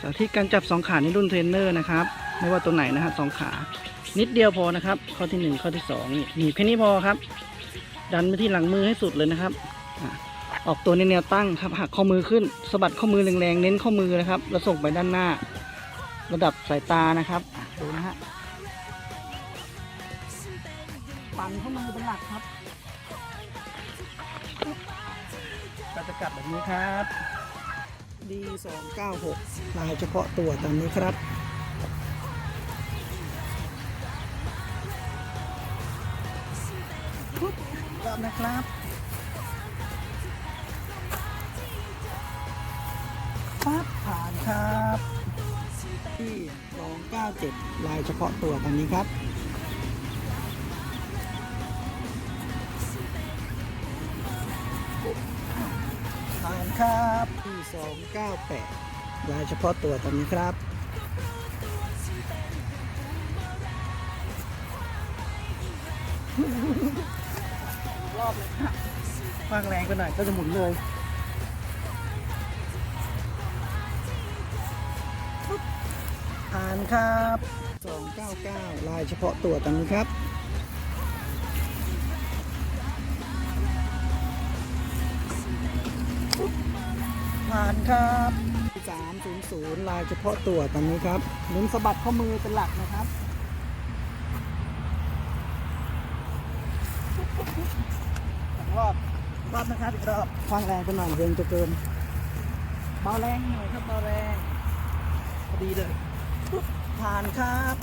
สาธิตการจับสองขาในรุ่นเทรนเนอร์นะครับ ไม่ว่าตัวไหนนะฮะสองขา นิดเดียวพอนะครับ ข้อที่หนึ่งข้อที่สองนี่หนีบแค่นี้พอครับ ดันไปที่หลังมือให้สุดเลยนะครับออกตัวในแนวตั้งครับหักข้อมือขึ้นสะบัดข้อมือแรงๆเน้นข้อมือนะครับ แล้วส่งไปด้านหน้า ระดับสายตานะครับดูนะฮะปั่นข้อมือเป็นหลักครับก็จะกลับแบบนี้ครับ D296 ลายเฉพาะตัวตามนี้ครับ ปุ๊บรอบนะครับปั๊บผ่านครับที่297 ลายเฉพาะตัวตามนี้ครับ ผ่านครับที่298ลายเฉพาะตัวตามนี้ครับรอบเลยครับวางแรงไปหน่อยก็จะหมุนเลยปุ๊บผ่านครับ 299 ลายเฉพาะตัวตามนี้ครับ ผ่านครับ300ลายเฉพาะตัวตามนี้ครับหมุนสะบัดข้อมือเป็นหลักนะครับอีกรอบรอบนะครับอีกรอบควางแรงไปหน่อยเรงจะเกินเบาแรงหน่อยครับเบาแรงพอดีเลยปุ๊บผ่านครับ